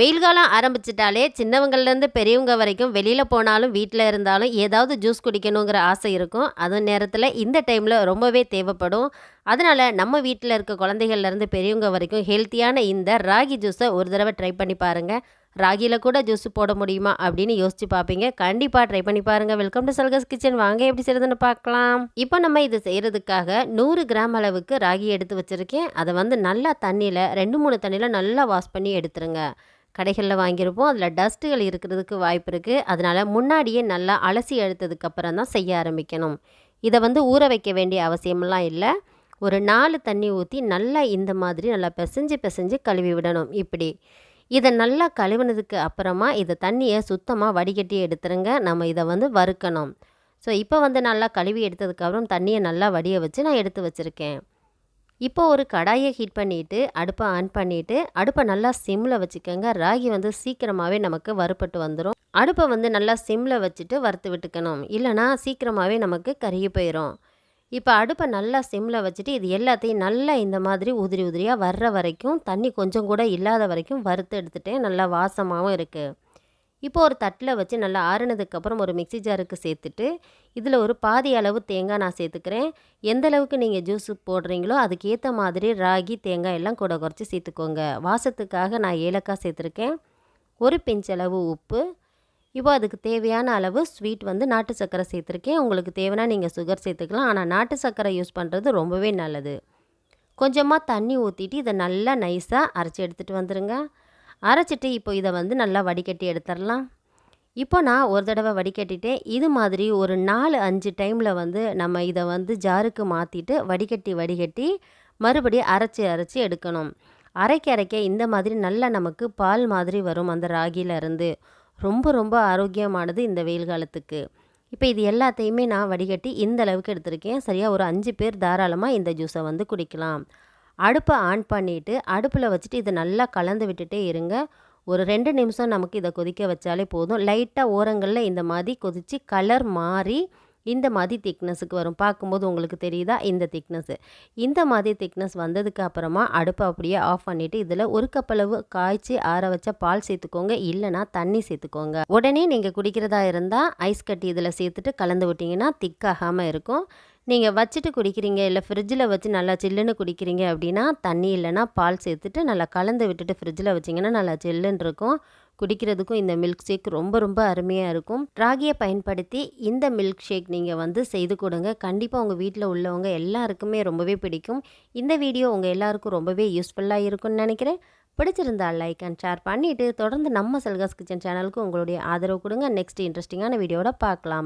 வெயில் காலம் ஆரம்பிச்சிட்டாலே சின்னவங்கள்லேருந்து பெரியவங்க வரைக்கும் வெளியில் போனாலும் வீட்டில் இருந்தாலும் ஏதாவது ஜூஸ் குடிக்கணுங்கிற ஆசை இருக்கும். அது நேரத்தில் இந்த டைமில் ரொம்பவே தேவைப்படும். அதனால் நம்ம வீட்டில் இருக்க குழந்தைகள்லேருந்து பெரியவங்க வரைக்கும் ஹெல்த்தியான இந்த ராகி ஜூஸை ஒரு தடவை ட்ரை பண்ணி பாருங்கள் ராகியில் கூட ஜூஸ் போட முடியுமா அப்படின்னு யோசிச்சு பார்ப்பீங்க கண்டிப்பாக ட்ரை பண்ணி பாருங்கள் வெல்கம் டு சல்கஸ் கிச்சன். வாங்க எப்படி செய்கிறதுன்னு பார்க்கலாம் இப்போ நம்ம இது செய்கிறதுக்காக நூறு கிராம் அளவுக்கு ராகி எடுத்து வச்சுருக்கேன். அதை வந்து நல்லா தண்ணியில் ரெண்டு மூணு தண்ணியில் நல்லா வாஷ் பண்ணி எடுத்துருங்க. கடைகளில் வாங்கியிருப்போம். அதில் டஸ்ட்டுகள் இருக்கிறதுக்கு வாய்ப்பு இருக்குது அதனால் முன்னாடியே நல்லா அலசி எடுத்ததுக்கப்புறம் தான் செய்ய ஆரம்பிக்கணும். இதை வந்து ஊற வைக்க வேண்டிய அவசியமெல்லாம் இல்லை. ஒரு நாலு தண்ணி ஊற்றி நல்லா இந்த மாதிரி நல்லா பிசைஞ்சு பிசைஞ்சு கழுவி விடணும் இப்படி. இதை நல்லா கழுவினதுக்கு அப்புறமா இதை தண்ணியை சுத்தமாக வடிகட்டி எடுத்துருங்க. நம்ம இதை வந்து வறுக்கணும். ஸோ இப்போ வந்து நல்லா கழுவி எடுத்ததுக்கப்புறம் தண்ணியை நல்லா வடிய வச்சு நான் எடுத்து வச்சுருக்கேன். இப்போ ஒரு கடாயை ஹீட் பண்ணிவிட்டு அடுப்பை ஆன் பண்ணிவிட்டு அடுப்பை நல்லா சிம்மில் வச்சுக்கோங்க. ராகி வந்து சீக்கிரமாகவே நமக்கு வறுப்பட்டு வந்துடும் அடுப்பை வந்து நல்லா சிம்மில் வச்சுட்டு வறுத்து விட்டுக்கணும். இல்லைனா சீக்கிரமாகவே நமக்கு கருகி போயிடும் இப்போ அடுப்பை நல்லா சிம்மில் வச்சுட்டு இது எல்லாத்தையும் நல்லா இந்த மாதிரி உதிரி உதிரியாக வர்ற வரைக்கும் தண்ணி கொஞ்சம் கூட இல்லாத வரைக்கும் வறுத்து எடுத்துகிட்டே நல்லா வாசமாகவும் இருக்குது இப்போ ஒரு தட்டில் வச்சு நல்லா ஆறுனதுக்கப்புறம் ஒரு மிக்சி ஜாருக்கு சேர்த்துட்டு இதில் ஒரு பாதி அளவு தேங்காய் நான் சேர்த்துக்கிறேன். எந்த அளவுக்கு நீங்கள் ஜூஸ் போடுறீங்களோ அதுக்கேற்ற மாதிரி ராகி தேங்காய் எல்லாம் கூட குறைச்சி சேர்த்துக்கோங்க. வாசத்துக்காக நான் ஏலக்காய் சேர்த்துருக்கேன். ஒரு பிஞ்ச் அளவு உப்பு. இப்போ அதுக்கு தேவையான அளவு ஸ்வீட் வந்து நாட்டு சர்க்கரை சேர்த்துருக்கேன். உங்களுக்கு தேவைன்னா நீங்கள் சுகர் சேர்த்துக்கலாம். ஆனால் நாட்டு சர்க்கரை யூஸ் பண்ணுறது ரொம்பவே நல்லது. கொஞ்சமாக தண்ணி ஊற்றிட்டு இதை நல்லா நைஸாக அரைச்சி எடுத்துகிட்டு வந்துடுங்க அரைச்சிட்டு இப்போ இதை வந்து நல்லா வடிகட்டி எடுத்துடலாம். இப்போ நான் ஒரு தடவை வடிகட்டிட்டேன். இது மாதிரி ஒரு நாலு அஞ்சு டைமில் வந்து நம்ம இதை வந்து ஜாருக்கு மாற்றிட்டு வடிகட்டி வடிகட்டி மறுபடியும் அரைச்சி அரைச்சி எடுக்கணும். அரைக்க அரைக்க இந்த மாதிரி நல்லா நமக்கு பால் மாதிரி வரும் அந்த ராகியிலேருந்து ரொம்ப ரொம்ப ஆரோக்கியமானது இந்த வெயில் காலத்துக்கு. இப்போ இது எல்லாத்தையுமே நான் வடிகட்டி இந்த அளவுக்கு எடுத்திருக்கேன். சரியாக ஒரு அஞ்சு பேர் தாராளமாக இந்த ஜூஸை வந்து குடிக்கலாம். அடுப்பை ஆன் பண்ணிவிட்டு அடுப்பில் வச்சுட்டு இதை நல்லா கலந்து விட்டுட்டே இருங்க. ஒரு ரெண்டு நிமிஷம் நமக்கு இதை கொதிக்க வச்சாலே போதும். லைட்டாக ஓரங்களில் இந்த மாதிரி கொதித்து கலர் மாறி இந்த மாதிரி திக்னஸுக்கு வரும். பார்க்கும்போது உங்களுக்கு தெரியுதா? இந்த திக்னஸ்ஸு இந்த மாதிரி திக்னஸ் வந்ததுக்கு அப்புறமா அடுப்பை அப்படியே ஆஃப் பண்ணிவிட்டு இதில் ஒரு கப்பளவு காய்ச்சி ஆற வச்ச பால் சேர்த்துக்கோங்க. இல்லைனா தண்ணி சேர்த்துக்கோங்க. உடனே நீங்கள் குடிக்கிறதா இருந்தால் ஐஸ் கட்டி இதில் சேர்த்துட்டு கலந்து விட்டிங்கன்னா திக்காகாமல் இருக்கும். நீங்கள் வச்சுட்டு குடிக்கிறீங்க இல்லை ஃப்ரிட்ஜில் வச்சு நல்லா சில்லுன்னு குடிக்கிறீங்க அப்படின்னா தண்ணி இல்லைனா பால் சேர்த்துட்டு நல்லா கலந்து விட்டுட்டு ஃப்ரிட்ஜில் வச்சிங்கன்னா நல்லா சில்லுன்னு இருக்கும். குடிக்கிறதுக்கும் இந்த மில்க் ஷேக் ரொம்ப ரொம்ப அருமையாக இருக்கும். ராகியை பயன்படுத்தி இந்த மில்க் ஷேக் நீங்கள் வந்து செய்து கொடுங்க. கண்டிப்பாக உங்கள் வீட்டில் உள்ளவங்க எல்லாருக்குமே ரொம்பவே பிடிக்கும். இந்த வீடியோ உங்கள் எல்லாருக்கும் ரொம்பவே யூஸ்ஃபுல்லாக இருக்கும்னு நினைக்கிறேன். பிடிச்சிருந்தா லைக் அண்ட் ஷேர் பண்ணிவிட்டு தொடர்ந்து நம்ம செல்காஸ் கிச்சன் சேனலுக்கு உங்களுடைய ஆதரவு கொடுங்க. நெக்ஸ்ட் இன்ட்ரெஸ்டிங்கான வீடியோட பார்க்கலாம்.